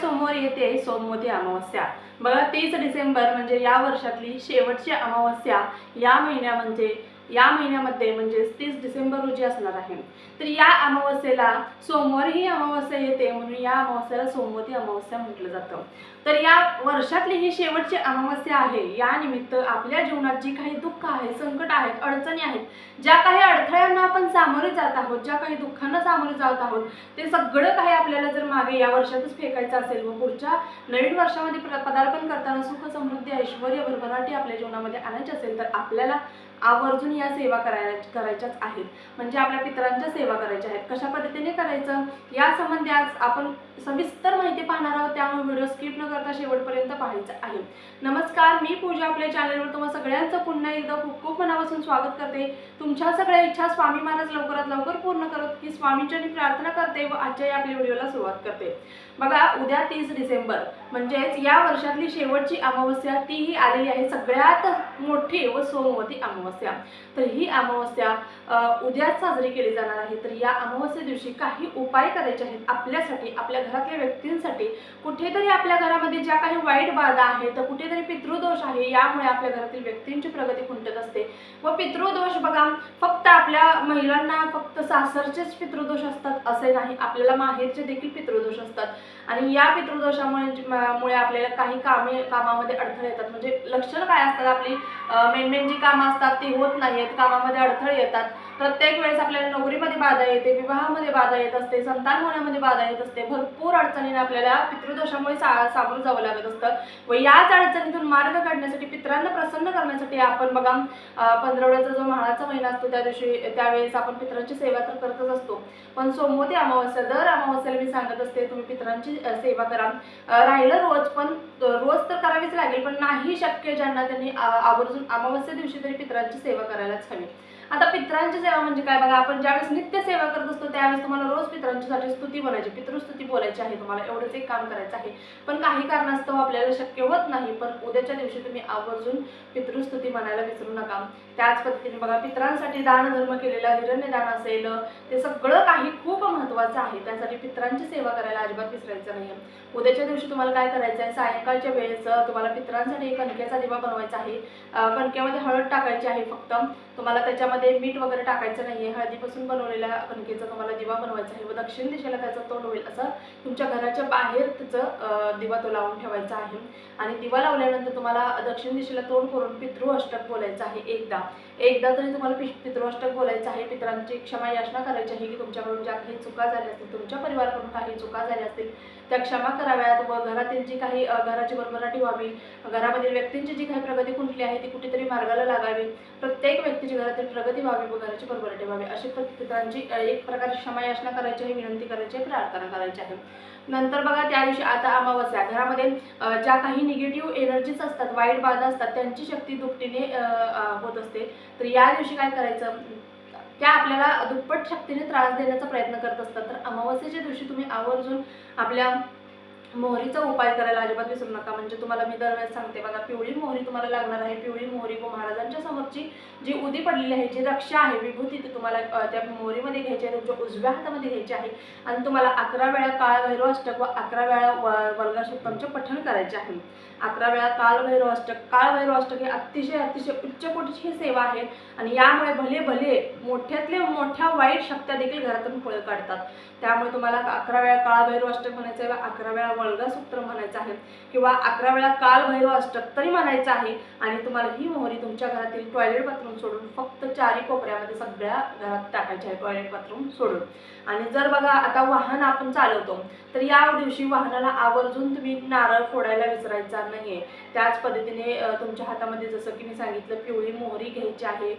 सोमवारी येते सोमवती अमावस्या. बघा तीस डिसेंबर म्हणजे या वर्षातली शेवटची अमावस्या या महिन्या म्हणजे या महिन्यामध्ये म्हणजे तीस डिसेंबर रोजी असणार आहे. तर या अमावस्येला सोमवारी ही अमावस्या येते म्हणून या अमावस्याला सोमवती अमावस्या म्हटलं जातं. तर या वर्षातली ही शेवटची अमावस्या आहे. या निमित्त आपल्या जीवनात जी काही दुःख आहे संकट आहेत अडचणी आहेत ज्या काही अडथळ्यांना आपण सामोरे जात आहोत ज्या काही दुःखांना सामोरे जात आहोत ते सगळं काही आपल्याला जर मागे या वर्षातच फेकायचं असेल व पुढच्या नवीन वर्षामध्ये पदार्पण करताना सुख समृद्धी ऐश्वर भरभराटी आपल्या जीवनामध्ये आणायची असेल तर आपल्याला आवर्जून या सेवा कराय करायच्याच आहेत. म्हणजे आपल्या पितरांच्या सेवा करायच्या आहेत. कशा पद्धतीने करायचं? या संबंधी आज आपण सविस्तर माहिती पाहणार आहोत. त्यामुळे व्हिडिओ स्किप न करता शेवटपर्यंत पाहायचं आहे. नमस्कार मी पूजा. आपल्या चॅनलवर तुम्हाला सगळ्यांचं पुन्हा एकदा खूप खूप मनापासून स्वागत करते. तुमच्या सगळ्या इच्छा स्वामी महाराज लवकरात लवकर पूर्ण कर ही स्वामींची प्रार्थना करते व आजच्या या आपल्या व्हिडिओला सुरुवात करते. बघा उद्या तीस डिसेंबर म्हणजेच या वर्षातली शेवटची अमावस्या तीही आलेली आहे सगळ्यात मोठी व सोमवती अमावस्या. तर ही अमावस्या उद्याच साजरी केली जाणार आहे. तर या अमावस्या दिवशी काही उपाय करायचे आहेत आपल्यासाठी आपल्या घरातल्या व्यक्तींसाठी. कुठेतरी आपल्या घरामध्ये ज्या काही वाईट बाधा आहेत तर कुठेतरी पितृदोष आहे यामुळे आपल्या घरातील व्यक्तींची प्रगती खुंटत असते. व पितृदोष बघा फक्त आपल्या महिलांना फक्त सासरचेच पितृदोष असतात असे नाही. आपल्याला माहेरचे देखील पितृदोष असतात. आणि या पितृदोषामुळे मुळे आपल्याला काही कामे कामामध्ये अडथळे येतात. म्हणजे लक्षणं काय असतात आपली? मेन मेन जी कामं असतात ती होत नाहीत कामामध्ये अडथळे येतात. प्रत्येक वेळेस आपल्याला नोकरीमध्ये बाधा येते विवाहामध्ये बाधा येत असते संतान होण्यामध्ये बाधा येत असते भरपूर अडचणीने आपल्याला पितृदोषामुळे सा सामोरं जावं लागत असतं. व याच अडचणीतून मार्ग काढण्यासाठी पितरांना प्रसन्न करण्यासाठी आपण बघा पंधरवड्याचा जो म्हाळाचा महिना असतो त्या दिवशी त्यावेळेस आपण पितरांची सेवा तर करतच असतो. पण सोमवती अमावस्या दर अमावस्याला मी सांगत असते तुम्ही पितरांची सेवा करा. राहिलं रोज पण रोज तर करावीच लागेल पण नाही शक्य ज्यांना त्यांनी आवर्जून अमावस्या दिवशी तरी पितरांची सेवा करायलाच हवी. आता पितरांची सेवा म्हणजे काय? बघा आपण ज्यावेळेस नित्य सेवा करत असतो त्यावेळेस तुम्हाला रोज पितरांच्यासाठी स्तुती बोलायची पितृस्तुती बोलायची आहे. तुम्हाला एवढंच एक काम करायचं आहे. पण काही कारणास्तव आपल्याला शक्य होत नाही पण उद्याच्या दिवशी तुम्ही आवर्जून पितृस्तुती म्हणायला विसरू नका. त्याच पद्धतीने बघा पितरांसाठी दानधर्म केलेला केलेलं हिरण्यदान असेल ते सगळं काही खूप महत्त्वाचं आहे. त्यासाठी पितरांची सेवा करायला अजिबात विसरायचं नाही उद्याच्या दिवशी तुम्हाला काय करायचं आहे सायंकाळच्या वेळेस तुम्हाला पित्रांसाठी एक कणकेचा दिवा बनवायचा आहे. कणकेमध्ये हळद टाकायची आहे फक्त. तुम्हाला त्याच्यामध्ये मीठ वगैरे टाकायचं नाही आहे हळदीपासून बनवलेल्या कणकेचा तुम्हाला दिवा बनवायचा आहे व दक्षिण दिशेला त्याचं तोंड होईल असं तुमच्या घराच्या बाहेर त्याचं दिवा तो लावून ठेवायचा आहे. आणि दिवा लावल्यानंतर तुम्हाला दक्षिण दिशेला तोंड करून पितृ अष्टक बोलायचं आहे एकदा. एकदा तरी तुम्हाला पिश पितृअष्टक बोलायचं आहे. पितरांची क्षमा याचना करायची आहे की तुमच्याकडून ज्या काही चुका झाल्या असतील तुमच्या परिवाराकडून काही चुका झाल्या असतील त्या क्षमा कराव्यात व घरातील जी काही घराची भरभराटी व्हावी घरामधील व्यक्तींची जी काही प्रगती कुठली आहे ती कुठेतरी मार्गाला लागावी. प्रत्येक व्यक्तीची घरातील प्रगती व्हावी व घराची भरभराटी व्हावी. अशी प्र- पितरांची एक प्रकारची क्षमा याचना करायची आहे विनंती करायची आहे प्रार्थना करायची आहे. नंतर बघा त्या दिवशी आता अमावस्या. घरामध्ये ज्या काही निगेटिव्ह एनर्जीज असतात वाईट बाधा असतात त्यांची शक्ती दुपटीने होत असते. तर या दिवशी काय करायचं? त्या आपल्याला दुप्पट शक्तीने त्रास देण्याचा प्रयत्न करत असतात. तर अमावस्येच्या दिवशी तुम्ही आवर्जून आपल्या मोहरीचा उपाय करायला अजिबात विसरू नका. म्हणजे तुम्हाला मी दरवेळेस सांगते बघा पिवळी मोहरी तुम्हाला लागणार आहे. पिवळी मोहरी व महाराजांच्या समोरची जी उदी पडलेली आहे जी रक्षा आहे विभूती ती तुम्हाला त्या मोहरीमध्ये घ्यायची आहे तुमच्या उजव्या हातामध्ये घ्यायची आहे. आणि तुम्हाला अकरा वेळा काळभैरव अष्टक व अकरा वेळा व- वल्गाशुत्तमचे पठण करायचे आहे. अकरा वेळा काळभैरव अष्टक काळभैरव अष्टक हे अतिशय अतिशय उच्च कोटीची ही सेवा आहे. आणि यामुळे भले भले मोठ्यातल्या मोठ्या वाईट शक्त्या देखील घरातून पळ काढतात. त्यामुळे तुम्हाला अकरा वेळा काळभैरव अष्टक म्हणायचं आहे अकरा वेळा सूत्र म्हणायचं आहे. किंवा अकरा वेळा काल भैरव अष्टक तरी म्हणायचं आहे. आणि तुम्हाला ही मोहरी तुमच्या घरातील टॉयलेट बाथरूम सोडून फक्त चारी कोपऱ्यामध्ये सगळ्या घरात टाकायची आहे टॉयलेट बाथरूम सोडून. आणि जर बघा आता वाहन आपण चालवतो तर या दिवशी वाहनाला आवर्जून तुम्ही नारळ फोडायला विसरायचा नाहीये. त्याच पद्धतीने तुमच्या हातामध्ये जसं की मी सांगितलं पिवळी मोहरी घ्यायची आहे.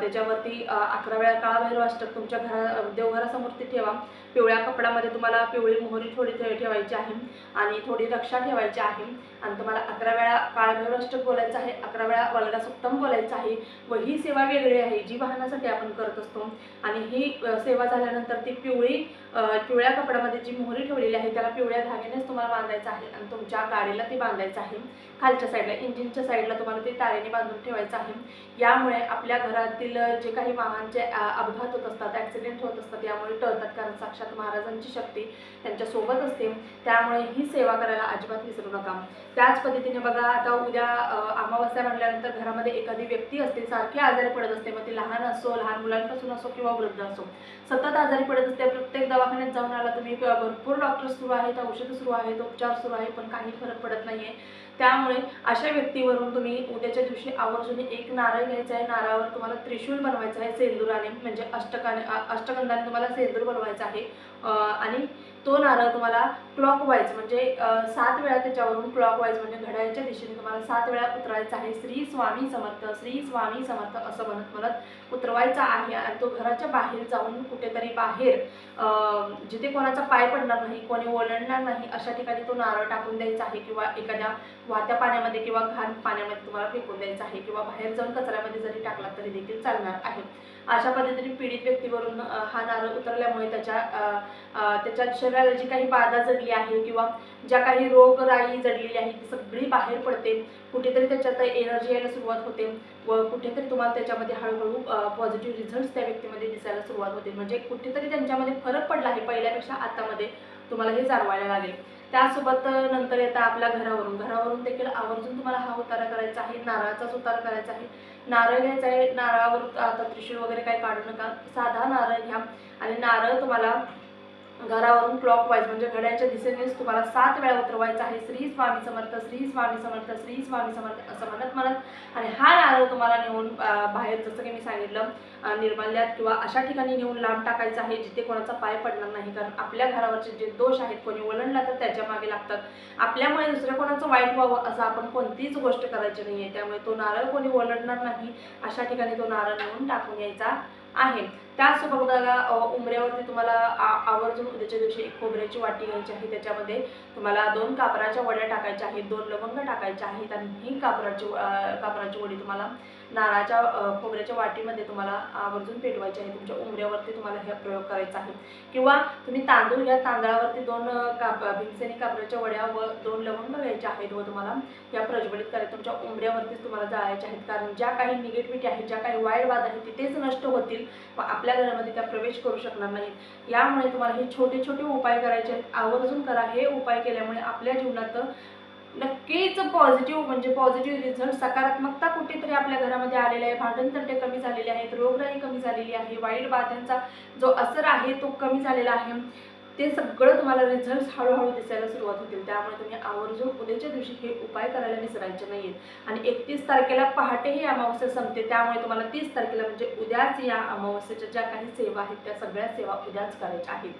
त्याच्यावरती अकरा वेळा काळ भैरव अष्टक तुमच्या घरा देवघरासमोर ते ठेवा. पिवळ्या कपड्यामध्ये तुम्हाला पिवळी मोहरी थोडी ठेवायची आहे आणि थोडी रक्षा ठेवायची आहे. आणि तुम्हाला अकरा वेळा काळभैरष्ट बोलायचं आहे अकरा वेळा वल्गा सप्तम बोलायचं आहे व ही सेवा वेगळी आहे जी वाहनासाठी आपण करत असतो. आणि ही सेवा झाल्यानंतर ती पिवळी पिवळ्या कपड्यामध्ये जी मोहरी ठेवलेली आहे त्याला पिवळ्या धाग्यानेच तुम्हाला बांधायचं आहे आणि तुमच्या गाडीला ती बांधायचं आहे. खालच्या साईडला इंजिनच्या साईडला तुम्हाला ते तारेने बांधून ठेवायचं आहे. यामुळे आपल्या घरातील जे काही वाहनचे अपघात होत असतात ॲक्सिडेंट होत असतात यामुळे टळतात कारण साक्षात साक्षात महाराजांची शक्ती त्यांच्यासोबत असते. त्यामुळे ही सेवा करायला अजिबात विसरू नका. त्याच पद्धतीने बघा आता उद्या अमावस्या म्हणल्यानंतर घरामध्ये एखादी व्यक्ती असते सारखी आजारी पडत असते. मग ती लहान असो लहान मुलांपासून असो किंवा वृद्ध असो सतत आजारी पडत असते. प्रत्येक दवाखान्यात जाऊन आला तुम्ही भरपूर डॉक्टर सुरू आहेत औषधं सुरू आहेत उपचार सुरू आहे पण काही फरक पडत नाहीये. त्यामुळे अशा व्यक्तीवरून तुम्ही उद्याच्या दिवशी आवर्जून एक नारळ घ्यायचा आहे. नारळावर तुम्हाला त्रिशूल बनवायचं आहे सेंदुराने म्हणजे अष्टकाने अष्टगंधाने तुम्हाला सेंदूर बनवायचा आहे. आणि तो नारळ तुम्हाला क्लॉकवाईज म्हणजे सात वेळा त्याच्यावरून क्लॉकवाईज म्हणजे घड्याळच्या दिशेने तुम्हाला सात वेळा उतरायचा आहे. श्री स्वामी समर्थ श्री स्वामी समर्थ असं म्हणत म्हणत उतरवायचा आहे आणि तो घराच्या बाहेर जाऊन कुठेतरी बाहेर जिथे कोणाचा पाय पडणार नाही कोणी ओलंडणार नाही अशा ठिकाणी तो नारळ टाकून द्यायचा आहे किंवा एखाद्या वाहत्या पाण्यामध्ये किंवा घाण पाण्यामध्ये तुम्हाला फेकून द्यायचा आहे किंवा बाहेर जाऊन कचऱ्यामध्ये जरी टाकला तरी देखील चालणार आहे. अशा पद्धतीने पीडित व्यक्तीवरून हा नारळ उतरल्यामुळे त्याच्या त्याच्या अ, त्याच्या शरीराला जी काही बाधा जडली आहे किंवा ज्या काही रोगराई जडलेली आहे ती सगळी बाहेर पडते. कुठेतरी त्याच्यात एनर्जी यायला सुरुवात होते व कुठेतरी तुम्हाला त्याच्यामध्ये हळूहळू पॉझिटिव्ह रिझल्ट त्या व्यक्तीमध्ये दिसायला सुरुवात होते. म्हणजे कुठेतरी त्यांच्यामध्ये फरक पडला आहे पहिल्यापेक्षा आतामध्ये तुम्हाला हे जाणवायला लागेल. त्यासोबत नंतर येतं आपल्या घरावरून. घरावरून देखील आवर्जून तुम्हाला हा उतारा करायचा आहे. नारळाचाच उतारा करायचा आहे. नारळ घ्यायचा आहे. नारळावर आता त्रिशूळ वगैरे काही काढू नका. साधा नारळ घ्या. आणि नारळ तुम्हाला घरावरून क्लॉक वाईज म्हणजे घड्याच्या दिशेनेच तुम्हाला सात वेळा उतरवायचा आहे. श्री स्वामी समर्थ श्री स्वामी समर्थ श्री स्वामी समर्थ असं म्हणत म्हणत. आणि हा नारळ तुम्हाला नेऊन बाहेर जसं की मी सांगितलं निर्माल्यात किंवा अशा ठिकाणी नेऊन लांब टाकायचा आहे जिथे कोणाचा पाय पडणार नाही. कारण आपल्या घरावरचे जे दोष आहेत कोणी ओलंडला तर त्याच्यामागे लागतात. आपल्यामुळे दुसऱ्या कोणाचं वाईट व्हावं असं आपण कोणतीच गोष्ट करायची नाही आहे त्यामुळे तो नारळ कोणी ओलंडणार नाही. अशा ठिकाणी तो नारळ नेऊन टाकून यायचा आहे. त्याचसोबत बघा उंबऱ्यावरती तुम्हाला आ- आवर्जून उद्याच्या दिवशी एक खोबऱ्याची वाटी घ्यायची आहे त्याच्यामध्ये तुम्हाला दोन कापराच्या वड्या टाकायच्या आहेत दोन लवंग टाकायच्या आहेत आणि ही कापराची कापराची वडी तुम्हाला नारळाच्या खोबऱ्याच्या वाटीमध्ये तुम्हाला आवर्जून पेटवायची आहे. तुमच्या उंबऱ्यावरती तुम्हाला हे प्रयोग करायचा आहे. किंवा तुम्ही तांदूळ घ्या तांदळावरती दोन काप भिंसेनी कापराच्या वड्या व दोन लवंग घ्यायच्या आहेत व तुम्हाला या प्रज्वलित करायच्या तुमच्या उंबऱ्यावरतीच तुम्हाला जाळायच्या आहेत. कारण ज्या काही निगेटिव्हिटी आहेत ज्या काही वाईट वाद आहेत तिथेच नष्ट होतील व आपल्या घरामध्ये त्या प्रवेश करू शकणार नाहीत. यामुळे तुम्हाला हे छोटे छोटे उपाय करायचे आहेत. आवर्जून करा. हे उपाय केल्यामुळे आपल्या जीवनात नक्कीच पॉझिटिव्ह म्हणजे पॉझिटिव्ह रिझल्ट सकारात्मकता कुठेतरी आपल्या घरामध्ये आलेली आहे. भांडणतंटे कमी झालेले आहेत. रोगराई कमी झालेली आहे. वाईट बाधांचा जो असर आहे तो कमी झालेला आहे. ते सगळं तुम्हाला रिझल्ट हळूहळू दिसायला सुरुवात होतील. त्यामुळे तुम्ही आवर्जून उद्याच्या दिवशी हे उपाय करायला विसरायचे नाहीत आणि एकतीस तारखेला पहाटे ही अमावस्या संपते त्यामुळे तुम्हाला तीस तारखेला म्हणजे उद्याच या अमावस्येच्या ज्या काही सेवा आहेत त्या सगळ्या सेवा उद्याच करायच्या आहेत.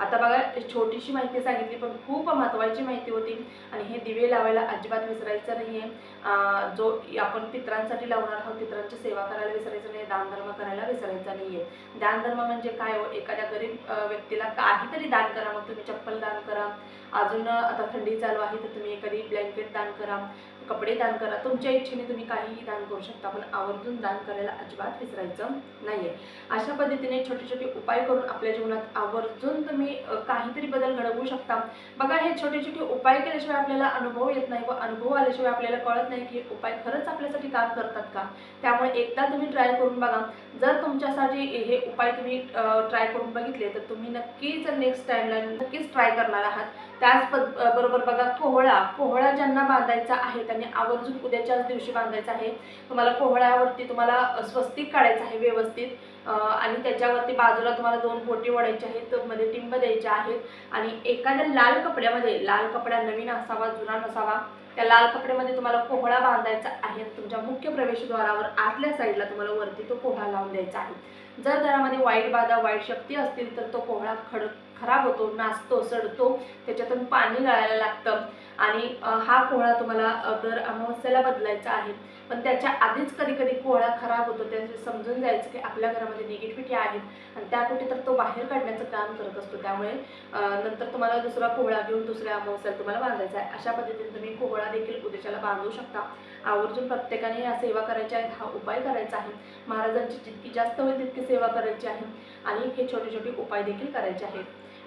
आता बघा छोटीशी माहिती सांगितली पण खूप महत्त्वाची माहिती होती. आणि हे दिवे लावायला अजिबात विसरायचं नाही आहे जो आपण पित्रांसाठी लावणार आहोत पित्रांची सेवा करायला विसरायचं नाही दानधर्म करायला विसरायचा नाही आहे दानधर्म म्हणजे काय हो? एखाद्या गरीब व्यक्तीला काहीतरी दान करा मग तुम्ही चप्पल दान करा. अजून आता थंडी चालू आहे तर तुम्ही एखादी ब्लँकेट दान करा. कपडे दान करा. तुमच्या इच्छेने तुम्ही काहीही दान करू शकता पण आवर्जून दान करायला अजिबात विसरायचं नाही आहे अशा पद्धतीने छोटे छोटे उपाय करून आपल्या जीवनात आवर्जून तुम्ही काहीतरी बदल घडवू शकता. बघा हे छोटे छोटे उपाय केल्याशिवाय आपल्याला अनुभव येत नाही व अनुभव आल्याशिवाय आपल्याला कळत नाही की हे उपाय खरंच आपल्यासाठी काम करतात का? त्यामुळे एकदा तुम्ही ट्राय करून बघा. जर तुमच्यासाठी हे उपाय तुम्ही ट्राय करून बघितले तर तुम्ही नक्कीच नेक्स्ट टाइमला नक्कीच ट्राय करणार आहात. त्याच पद बरोबर बघा कोहळा. कोहळा ज्यांना बांधायचा आहे त्यांना आवर्जून उद्याच्याच दिवशी बांधायचं आहे. तुम्हाला कोहळ्यावरती तुम्हाला स्वस्तिक काढायचं आहे व्यवस्थित. आणि त्याच्यावरती बाजूला तुम्हाला दोन पोटी ओढायचे आहेत मध्ये टिंब द्यायचे आहेत. आणि एखाद्या लाल कपड्यामध्ये लाल कपडा नवीन असावा जुना नसावा त्या लाल कपड्यामध्ये तुम्हाला कोहळा बांधायचा आहे. तुमच्या मुख्य प्रवेशद्वारावर आतल्या साईडला तुम्हाला वरती तो कोहळा लावून द्यायचा आहे. जर घरामध्ये वाईट बाधा वाईट शक्ती असतील तर तो कोहळा खडक खराब होतो नाचतो सडतो त्याच्यातून पाणी गळायला लागतं. आणि हा कोहळा तुम्हाला दर अमावस्याला बदलायचा आहे. पण त्याच्या आधीच कधी कधी कोहळा खराब होतो त्याचे समजून जायचं की आपल्या घरामध्ये निगेटिव्हिटी आहेत आणि त्या कुठे तर तो बाहेर काढण्याचं काम करत असतो. त्यामुळे नंतर तुम्हाला दुसरा कोहळा घेऊन दुसऱ्या अमावस्याला तुम्हाला बांधायचा आहे. अशा पद्धतीने तुम्ही कोहळा देखील उद्याच्याला बांधू शकता. आवर्जून प्रत्येकाने या सेवा करायच्या आहेत. हा उपाय करायचा आहे. महाराजांची जितकी जास्त होईल तितकी सेवा करायची आहे. आणि हे छोटे छोटे उपाय देखील करायचे आहेत.